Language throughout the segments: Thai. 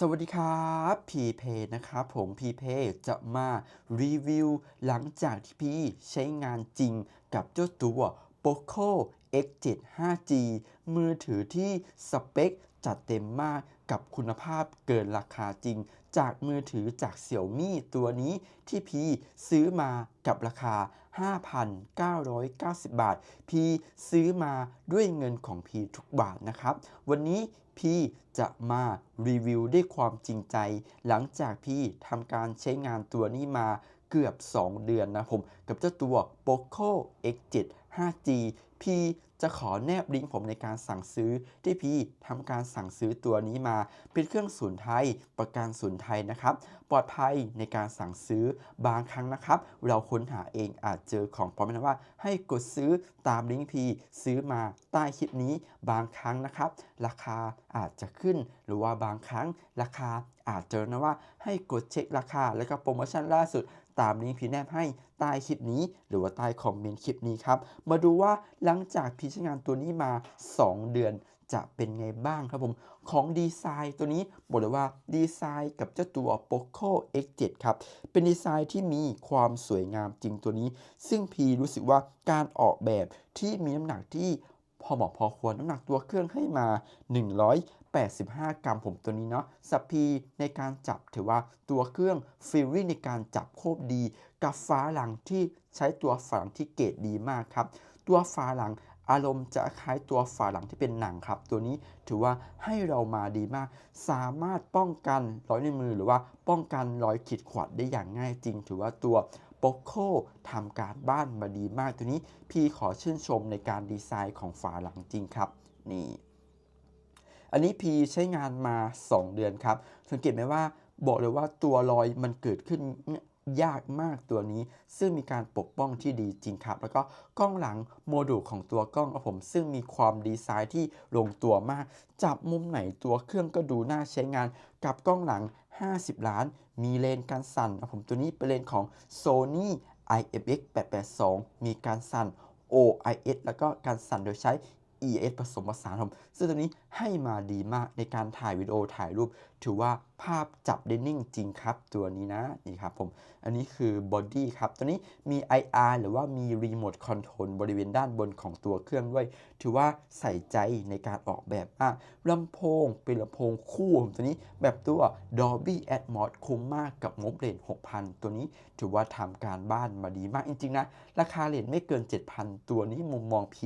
สวัสดีครับพีเพนะครับผมพีเพจะมารีวิวหลังจากที่พี่ใช้งานจริงกับเจ้าตัว Poco X7 5G มือถือที่สเปคจัดเต็มมากกับคุณภาพเกินราคาจริง จากมือถือจากเสี่ยวมี่ตัวนี้ที่พี่ซื้อมากับราคา 5,990 บาท พีซื้อมาด้วยเงินของพีทุกบาทนะครับ วันนี้พีจะมารีวิวด้วยความจริงใจ หลังจากพี่ทำการใช้งานตัวนี้มาเกือบ 2 เดือนนะผม กับเจ้าตัว Poco X7 5G พีจะขอแนบลิงก์ผมในการสั่งซื้อที่พี่ทำการสั่งซื้อตัวนี้มา เป็นเครื่องศูนย์ไทย ประกันศูนย์ไทยนะครับ ปลอดภัยในการสั่งซื้อบางครั้งนะครับ เราค้นหาเองอาจเจอของปลอมนะว่า ให้กดซื้อตามลิงก์พีซื้อมาใต้คลิปนี้บางครั้งนะครับ ราคาอาจจะขึ้น หรือว่าบางครั้งราคาอาจเจอนะว่าให้กดเช็คราคา แล้วก็โปรโมชั่นล่าสุด ตามลิงก์พีแนบให้ใต้คลิปนี้ หรือว่าใต้คอมเมนต์คลิปนี้ครับ มาดูว่าหลังจากพี่ใช้งานตัวนี้มา 2 เดือนจะเป็นไงบ้างครับผม ของดีไซน์ตัวนี้บอกเลยว่าดีไซน์กับเจ้าตัว Poco X7 ครับ เป็นดีไซน์ที่มีความสวยงามจริงตัวนี้ ซึ่งพีรู้สึกว่าการออกแบบที่มีน้ำหนักที่พอเหมาะพอควรน้ำหนักตัวเครื่องให้มา 85 กรัมผมตัวนี้เนาะสับพีในการจับถือว่าตัวเครื่องฟิลลิ่งในการจับโคบดี กับฟ้าหลังที่ใช้ตัวฝาหลังที่เกรดดีมากครับ ตัวฝาหลังอารมณ์จะคล้ายตัวฝาหลังที่เป็นหนังครับ ตัวนี้ถือว่าให้เรามาดีมาก สามารถป้องกันรอยในมือหรือว่าป้องกันรอยขีดข่วนได้อย่างง่ายจริง ถือว่าตัวโปโคทำการบ้านมาดีมากตัวนี้พี่ขอชื่นชมในการดีไซน์ของฝาหลังจริงครับ นี่ อันนี้พีใช้งานมา 2 เดือนครับ สังเกตไหมว่าบอกเลยว่าตัวรอยมันเกิดขึ้นยากมากตัวนี้ ซึ่งมีการปกป้องที่ดีจริงครับ แล้วก็กล้องหลังโมดูลของตัวกล้องครับผม ซึ่งมีความดีไซน์ที่ลงตัวมาก จับมุมไหนตัวเครื่องก็ดูน่าใช้งานกับกล้องหลัง 50 ล้าน มีเลนการสั่นผมตัวนี้เป็นเลนของ Sony IFX 882 มีการสั่น OIS แล้วก็การสั่นโดยใช้ ES ผสมผสานผมซึ่งตัวนี้ ให้มาดีมากในการถ่ายวิดีโอถ่ายรูป ถือว่าภาพจับได้นิ่งจริงครับ ตัวนี้นะนี่ครับผมอันนี้คือบอดี้ครับตัวนี้มี IR หรือว่ามีรีโมทคอนโทรลบริเวณด้านบนของตัวเครื่องด้วย ถือว่าใส่ใจในการออกแบบมากลำโพงเป็นลำโพงคู่ผมตัวนี้แบบตัว Dolby Atmos คุ้มมากกับงบเลน6,000 ตัวนี้ถือว่าทำการบ้านมาดีมากจริงๆนะราคาเลนไม่เกิน 7,000 ตัวนี้มุมมอง P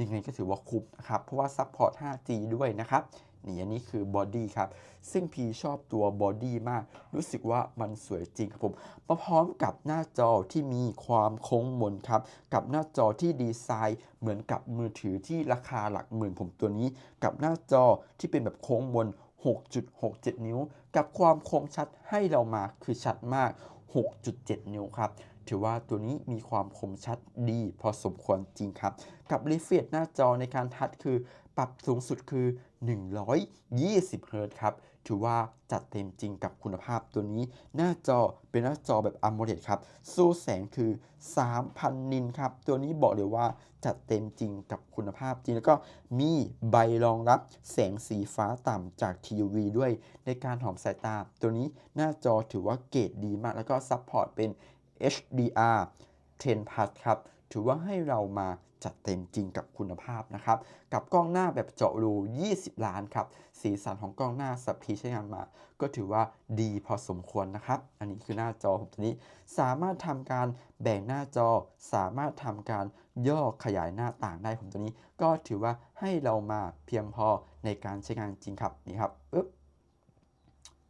ยังไงก็ถือว่าคุ้มนะครับเพราะว่าซัพพอร์ต 5G ด้วยนะครับนี่อันนี้คือบอดี้ครับ ซึ่งพีชอบตัวบอดี้มาก รู้สึกว่ามันสวยจริงครับผมมาพร้อมกับหน้าจอที่มีความโค้งมนครับ กับหน้าจอที่ดีไซน์ เหมือนกับมือถือที่ราคาหลักหมื่นผมตัวนี้ กับหน้าจอที่เป็นแบบโค้งมน 6.67 นิ้ว กับความคมชัดให้เรามาคือชัดมาก 6.7 นิ้วครับถือว่าตัวนี้มีความคมชัดดีพอสมควรจริงครับ กับรีเฟรชหน้าจอในการทัดคือ ปรับสูงสุดคือ 120เฮิรต์ครับ ถือว่าจัดเต็มจริงกับคุณภาพตัวนี้ หน้าจอเป็นหน้าจอแบบ AMOLED ครับ สู้แสงคือ 3,000 นินครับ ตัวนี้บอกเลยว่าจัดเต็มจริงกับคุณภาพจริง แล้วก็มีใบรองรับแสงสีฟ้าต่ำจากทีวีด้วยในการหอมสายตา ตัวนี้หน้าจอถือว่าเกรดดีมาก แล้วก็ซัพพอร์ตเป็น HDR 10 Plus ครับ ถือว่าให้เรามา จัดเต็มจริงกับคุณภาพนะครับ กับกล้องหน้าแบบเจาะรู 20 ล้านครับ สีสันของกล้องหน้าสับพีใช้งานมา ก็ถือว่าดีพอสมควรนะครับ อันนี้คือหน้าจอผมตัวนี้ สามารถทำการแบ่งหน้าจอ สามารถทำการย่อขยายหน้าต่างได้ผมตัวนี้ ก็ถือว่าให้เรามาเพียงพอในการใช้งานจริงครับนี่ครับปึ๊บ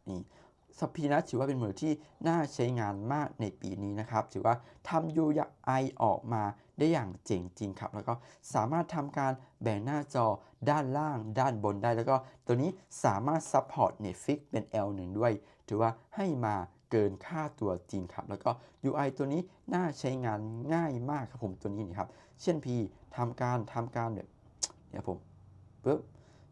นี่สปีนะถือว่าเป็นมือที่น่าใช้งานมากในปีนี้นะครับ ถือว่าทำ UI ออกมา ได้อย่างเจ๋งจริงครับ แล้วก็สามารถทำการแบ่งหน้าจอด้านล่าง ด้านบนได้ แล้วก็ตัวนี้สามารถซัพพอร์ต Netflix เป็น L1 ด้วย ถือว่าให้มาเกินค่าตัวจริงครับ แล้วก็ UI ตัวนี้น่าใช้งานง่ายมากครับผมตัวนี้นี่ครับ เช่นพี่ทำการทำการแบบเนี่ยผมปึ๊บ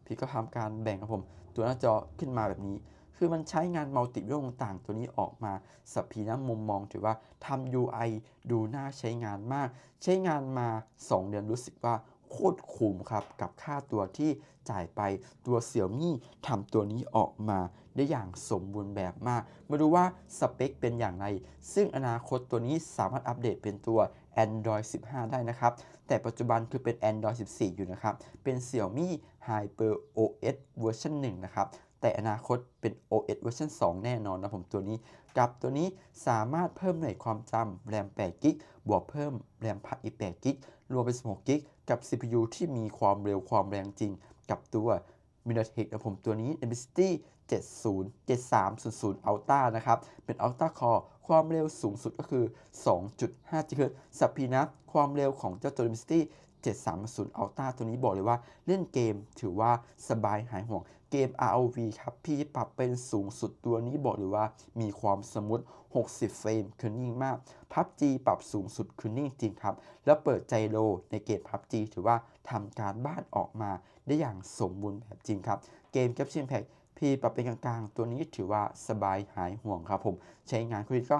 พี่ก็ทำการแบ่งครับผม ตัวหน้าจอขึ้นมาแบบนี้ คือมันใช้งานมัลติวิดีโอต่างๆ ตัวนี้ออกมาสับพีนะมุมมองถือว่าทำ UI ดูน่าใช้งานมาก ใช้งานมา 2 เดือนรู้สึกว่าโคตรคุ้มครับ กับค่าตัวที่จ่ายไปตัวเสี่ยมี่ทำตัวนี้ออกมาได้อย่างสมบูรณ์แบบมาก มาดูว่าสเปคเป็นอย่างไร ซึ่งอนาคตตัวนี้สามารถอัปเดตเป็นตัว Android 15 ได้นะครับ แต่ปัจจุบันคือเป็น Android 14 อยู่นะครับ เป็น Xiaomi Hyper OS เวอร์ชัน1นะครับ แต่อนาคตเป็น OS เวอร์ชัน2 แน่นอนนะผมตัวนี้ กับตัวนี้สามารถเพิ่มหน่วยความจำแรม8กิกบวกเพิ่มแรมพักอีก8กิกรวมเป็น16กิกกับ CPU ที่มีความเร็วความแรงจริง กับตัว MediaTek นะผมตัวนี้ Dimensity 70 7300 Ultra นะครับ เป็น Ultra Core ความเร็วสูงสุดก็คือ 2.5 GHz สัพพีนะความเร็วของเจ้าตัว Dimensity 730 Ultra ตัวนี้บอกเลยว่าเล่นเกมถือว่าสบายหายห่วง เกม ROV ครับพี่ปรับเป็นสูงสุดตัวนี้บอกเลยว่ามีความสมูท60 เฟรมคือนิ่งมาก PUBG ปรับสูงสุดคือนิ่งจริงครับ แล้วเปิดใจโลในเกม PUBG ถือว่าทำการบ้านออกมาได้อย่างสมบูรณ์แบบจริงครับ เกม Capture Pack พี่ปรับเป็นกลางๆ ตัวนี้ถือว่าสบายหายห่วงครับผม ใช้งานคุณก็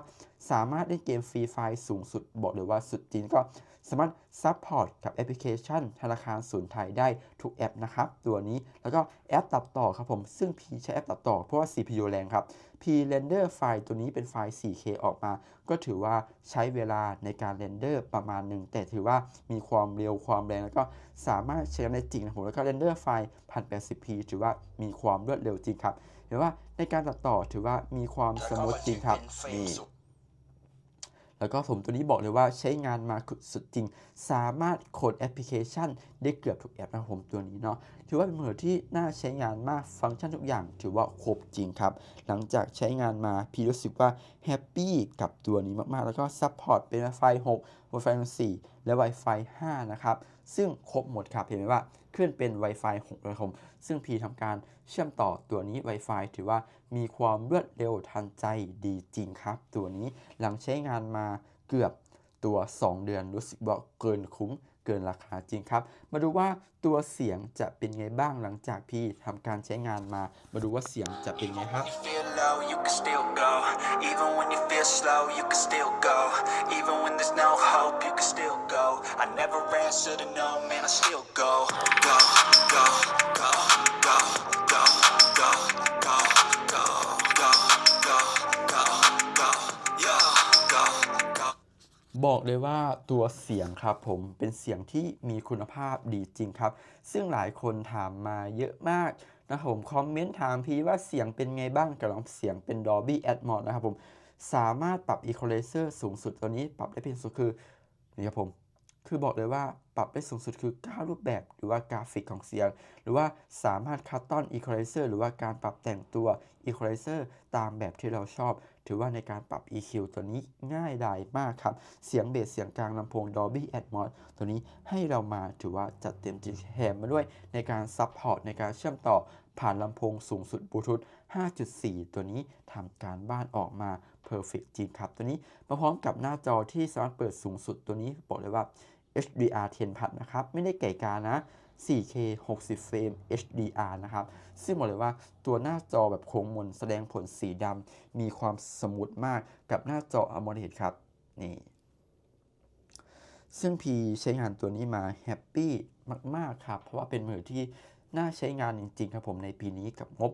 สามารถเล่นเกมฟรีไฟสูงสุดบอกเลยว่าสุดจริงก็ สามารถซัพพอร์ตกับแอปพลิเคชัน ธนาคารศูนย์ไทยได้ทุกแอปนะครับ ตัวนี้แล้วก็แอปตัดต่อครับผม ซึ่งพีใช้แอปตัดต่อเพราะว่า CPU แรงครับพีเรนเดอร์ไฟล์ตัวนี้เป็นไฟล์ 4K ออกมา ก็ถือว่าใช้เวลาในการเรนเดอร์ประมาณหนึ่งแต่ถือว่ามีความเร็วความแรงแล้วก็สามารถใช้งานได้จริงนะผมแล้วก็เรนเดอร์ไฟล์ 1080p ถือว่ามีความรวดเร็วจริงครับเห็นว่าในการตัดต่อถือว่ามีความสมูทจริงครับนี่ แล้วก็ผมตัวนี้บอกเลยว่าใช้งานมาสุดจริง สามารถโคดแอปพลิเคชัน ได้เกือบทุกแอปนะผมตัวนี้เนาะถือว่าเป็นมือที่น่าใช้งานมากฟังก์ชันทุกอย่าง ถือว่าครบจริงครับ หลังจากใช้งานมาพี่รู้สึกว่าแฮปปี้กับตัวนี้มาก ๆ แล้วก็ซัพพอร์ตเป็น Wi-Fi 6 Wi-Fi 4และ Wi-Fi 5 นะครับ ซึ่งครบหมดครับเห็นไหมว่า ขึ้นเป็น Wi-Fi 6เลยครับผมซึ่งพีทำการเชื่อมต่อตัวนี้ Wi-Fi ถือว่ามีความรวดเร็วทันใจดีจริงครับ ตัวนี้หลังใช้งานมาเกือบตัว 2 เดือนรู้สึกว่าเกินคุ้มเกินราคาจริงครับ มาดูว่าตัวเสียงจะเป็นไงบ้างหลังจากพี่ทำการใช้งานมา มาดูว่าเสียงจะเป็นไงครับ I should've known, man, I still go, go, go, go, go, go, go, go, go, go, go, go, go, yo, go, go. บอกเลยว่าตัวเสียงครับผมเป็นเสียงที่มีคุณภาพดีจริงครับ ซึ่งหลายคนถามมาเยอะมากนะผมคอมเมนต์ถามพี่ว่าเสียงเป็นไงบ้างกับลองเสียงเป็น Dolby Atmos นะครับผมสามารถปรับอีโคเลเซอร์สูงสุดตัวนี้ปรับได้เพียงสุดคือนี่ครับผม คือบอกเลยว่าปรับได้สูงสุดคือ 9 รูปแบบหรือว่ากราฟิกของเสียง หรือว่าสามารถคัตตอน Equalizer หรือว่าการปรับแต่งตัว Equalizer ตามแบบที่เราชอบ ถือว่าในการปรับ EQ ตัวนี้ง่ายดายมากครับ เสียงเบสเสียงกลางลำโพง Dolby Atmos ตัวนี้ให้เรามาถือว่าจัดเต็มจริงแถมมาด้วยในการซัพพอร์ตในการเชื่อมต่อผ่านลำโพงสูงสุดบลูทูธ 5.4 ตัวนี้ทำการบ้านออกมาเพอร์เฟกจริงครับ ตัวนี้มาพร้อมกับหน้าจอที่สามารถเปิดสูงสุดตัวนี้บอกเลยว่า HDR 10พัดนะครับ ไม่ได้ไก่กานะ 4K 60 เฟรม HDR นะครับ ซึ่งบอกเลยว่าตัวหน้าจอแบบโค้งมนแสดงผลสีดำมีความสมูทมากกับหน้าจอ AMOLED ครับ นี่ ซึ่งพีใช้งานตัวนี้มาแฮปปี้มาก ๆ ครับ เพราะว่าเป็นมือที่น่าใช้งานจริง ๆ ครับผมในปีนี้กับงบ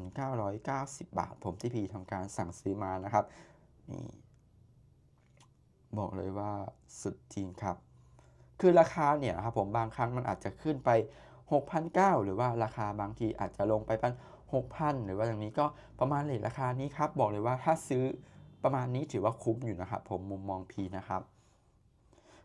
5,990 บาท ผมที่พีทำการสั่งซื้อมานะครับ นี่ บอกเลยว่าสุดจริงครับ คือราคาเนี่ยครับผมบางครั้งมันอาจจะขึ้นไป 6,900 หรือว่าราคาบางทีอาจจะลงไปเป็น6,000หรือว่าอย่างนี้ก็ประมาณเลทราคานี้ครับ บอกเลยว่าถ้าซื้อประมาณนี้ถือว่าคุ้มอยู่นะครับผมมุมมองพีนะครับ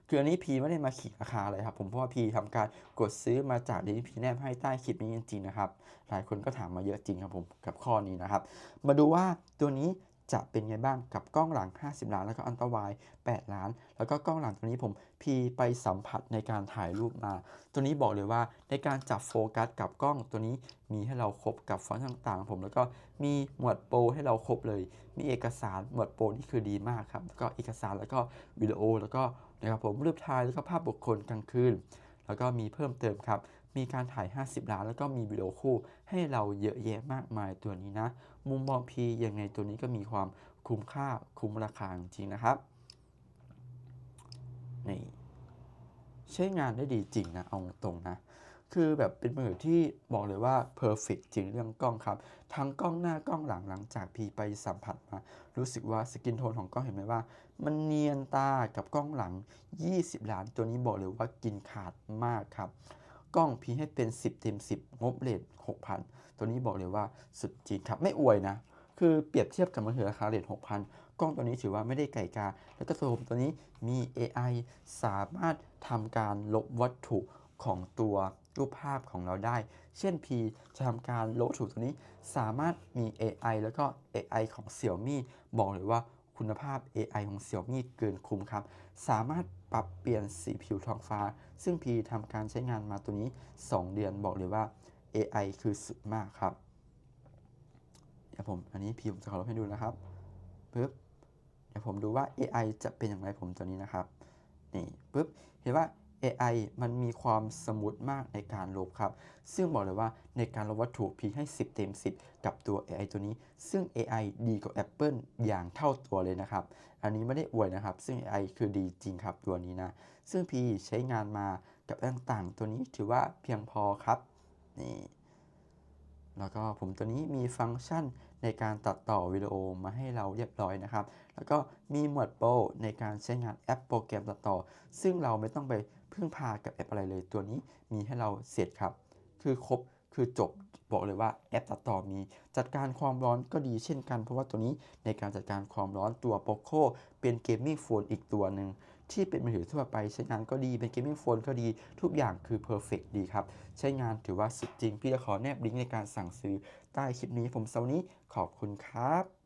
คืออันนี้พีไม่ได้มาขีดราคาเลยครับผมเพราะว่าพีทำการกดซื้อมาจากลิงก์พีแนบให้ใต้คลิปนี้จริงๆนะครับ หลายคนก็ถามมาเยอะจริงครับผมกับข้อนี้นะครับ มาดูว่าตัวนี้ จะเป็นไงบ้างกับกล้องหลัง 50 ล้าน แล้วก็อันตราย 8 ล้าน แล้วก็กล้องหลังตัวนี้ผมพีไปสัมผัสในการถ่ายรูปมา ตัวนี้บอกเลยว่าในการจับโฟกัสกับกล้องตัวนี้มีให้เราครบกับฟอนต์ต่างๆ ผมแล้วก็มีหมวดโปรให้เราครบเลย มีเอกสารหมวดโปรนี่คือดีมากครับแล้วก็เอกสารแล้วก็วิดีโอแล้วก็นะครับผมรูปถ่ายแล้วก็ภาพบุคคลกลางคืนแล้วก็มีเพิ่มเติมครับ มีการถ่าย 50 ล้าน แล้วก็มีวิดีโอคู่ให้เราเยอะแยะมากมายตัวนี้นะ มุมมองพียังไงตัวนี้ก็มีความคุ้มค่าคุ้มราคาจริงนะครับนี่ใช้งานได้ดีจริงนะเอาตรงนะ คือแบบเป็นมือถือที่บอกเลยว่า perfect จริงเรื่องกล้องครับ ทั้งกล้องหน้ากล้องหลังหลังจากพีไปสัมผัสมา รู้สึกว่าสกินโทนของกล้องเห็นไหมว่า มันเนียนตากับกล้องหลัง 20 ล้าน ตัวนี้บอกเลยว่ากินขาดมากครับ กล้องพีให้เป็น 10 เต็ม 10 งบเลท6,000 ตัวนี้บอกเลยว่าสุดจริงครับไม่อวยนะ คือเปรียบเทียบกับมือถือราคาเลท6,000 กล้องตัวนี้ถือว่าไม่ได้ไก่กา แล้วก็ตัวผมตัวนี้มี AI สามารถทำการลบวัตถุของตัวรูปภาพของเราได้ เช่น P จะทำการลบวัตถุตัวนี้ สามารถมี AI แล้วก็ AI ของ Xiaomi บอกเลยว่าคุณภาพ AI ของ Xiaomi เกินคุ้มครับ สามารถปรับเปลี่ยนสีผิวท้องฟ้า ซึ่ง P ทำการใช้งานมาตัวนี้ 2 เดือนบอกเลยว่า AI คือสุดมากครับเดี๋ยวผมอันนี้ P ผมจะขอลบให้ดูนะครับปึ๊บเดี๋ยวผมดูว่า AI จะเป็นอย่างไรผมตัวนี้นะครับนี่ปึ๊บเห็นว่า AI มันมีความสมูทมากในการลบครับ ซึ่งบอกเลยว่าในการลบวัตถุพีให้ 10 เต็ม 10 กับตัว AI ตัวนี้ ซึ่ง AI ดีกว่า Apple อย่างเท่าตัวเลยนะครับ อันนี้ไม่ได้อวยนะครับ ซึ่ง AI คือดีจริงครับตัวนี้นะ ซึ่งพีใช้งานมากับต่างๆ ตัวนี้ถือว่าเพียงพอครับ นี่แล้วก็ผมตัวนี้มีฟังก์ชันในการตัดต่อวิดีโอมาให้เราเรียบร้อยนะครับ แล้วก็มีหมวดโปรในการใช้งานแอปโปรแกรมตัดต่อ ซึ่งเราไม่ต้องไปพึ่งพากับแอปอะไรเลย ตัวนี้มีให้เราเสร็จครับ คือครบคือจบบอกเลยว่าแอปตัดต่อมี จัดการความร้อนก็ดีเช่นกัน เพราะว่าตัวนี้ในการจัดการความร้อนตัว Poco เป็นเกมมิ่งโฟนอีกตัวหนึ่ง ที่เป็นมือถือทั่วไปใช้งานก็ดีเป็นเกมมิ่งโฟนก็ดีทุกอย่างคือเพอร์เฟกดีครับ ใช้งานถือว่าสุดจริง พี่จะขอแนบลิงก์ในการสั่งซื้อใต้คลิปนี้ผมเซานี้ขอบคุณครับ